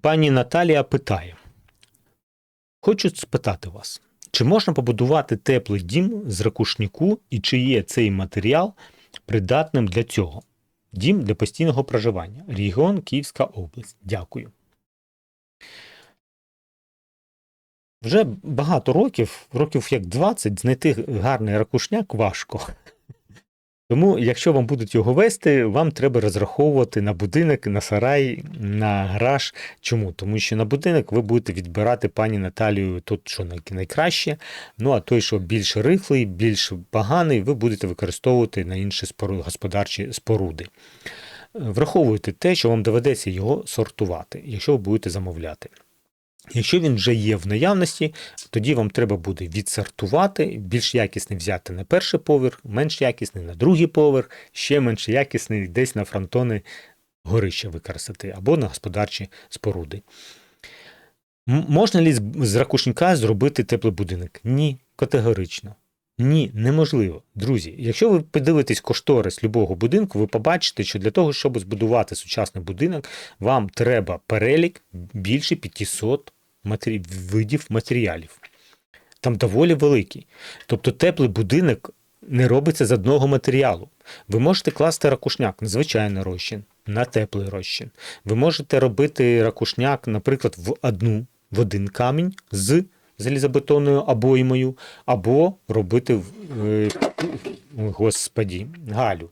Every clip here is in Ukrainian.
Пані Наталія питає: Хочу спитати вас, чи можна побудувати теплий дім з ракушніку і чи є цей матеріал придатним для цього? Дім для постійного проживання. Регіон Київська область. Дякую. Вже багато років, років як 20, знайти гарний ракушняк важко. Тому, якщо вам будуть його вести, вам треба розраховувати на будинок, на сарай, на гараж. Чому? Тому що на будинок ви будете відбирати пані Наталію тут, що найкраще. Ну а той, що більш рихлий, більш поганий, ви будете використовувати на інші господарчі споруди. Враховуйте те, що вам доведеться його сортувати, якщо ви будете замовляти. Якщо він вже є в наявності, тоді вам треба буде відсортувати, більш якісний взяти на перший поверх, менш якісний на другий поверх, ще менш якісний десь на фронтони горища використати або на господарчі споруди. Можна ли з- ракушника зробити теплий будинок? Ні, категорично. Ні, неможливо. Друзі, якщо ви подивитесь кошторис любого будинку, ви побачите, що для того, щоб збудувати сучасний будинок, вам треба перелік більше 500 матері... видів матеріалів. Там доволі великий. Тобто теплий будинок не робиться з одного матеріалу. Ви можете класти ракушняк на звичайний розчин, на теплий розчин. Ви можете робити ракушняк, наприклад, в одну, в один камінь з залізобетонною обоймою, або робити в, е, господі, галю.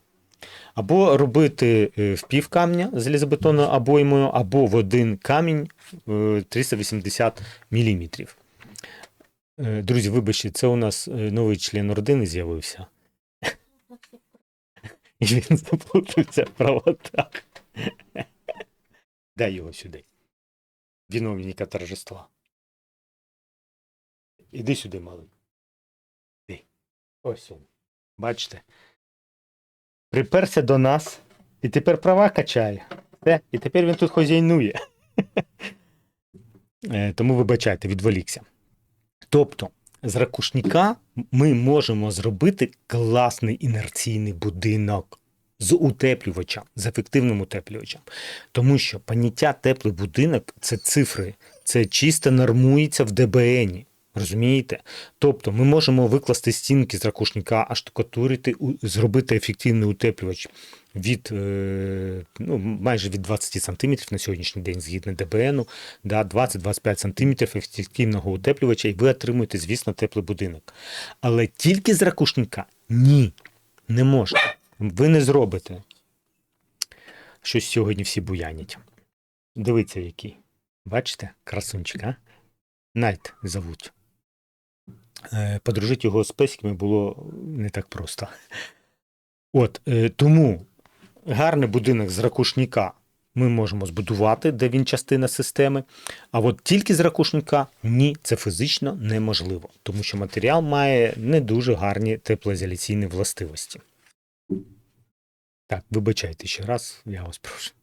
Або робити е, в пів камня залізобетонною обоймою, або в один камінь е, 380 мм. Друзі, вибачте, це у нас е, новий член родини з'явився. І він заплутався в проводах. Дай його сюди. Виновника торжества. Іди сюди, малий. Іди. Ось він. Бачите? Приперся до нас і тепер права качає. Все, і тепер він тут хозяйнує. Е, Тому вибачайте, відволікся. Тобто, з ракушника ми можемо зробити класний інерційний будинок з утеплювачем, з ефективним утеплювачем. Тому що поняття теплий будинок це цифри, це чисто нормується в ДБНі. Розумієте? Тобто ми можемо викласти стінки з ракушника, аштукатурити, зробити ефективний утеплювач від е, ну, майже від 20 см на сьогоднішній день, згідно ДБНу, да, 20-25 см ефективного утеплювача, і ви отримуєте, звісно, теплий будинок. Але тільки з ракушника ні, не можна. Ви не зробите. Щось сьогодні всі буянять. Дивіться, який. Бачите, красунчик, а? Найт зовуть. Е, Подружити його з песьками було не так просто. От, е, тому гарний будинок з ракушника ми можемо збудувати, де він частина системи. А от тільки з ракушника ні, це фізично неможливо, тому що матеріал має не дуже гарні теплоізоляційні властивості. Так, вибачайте ще раз, я вас прошу.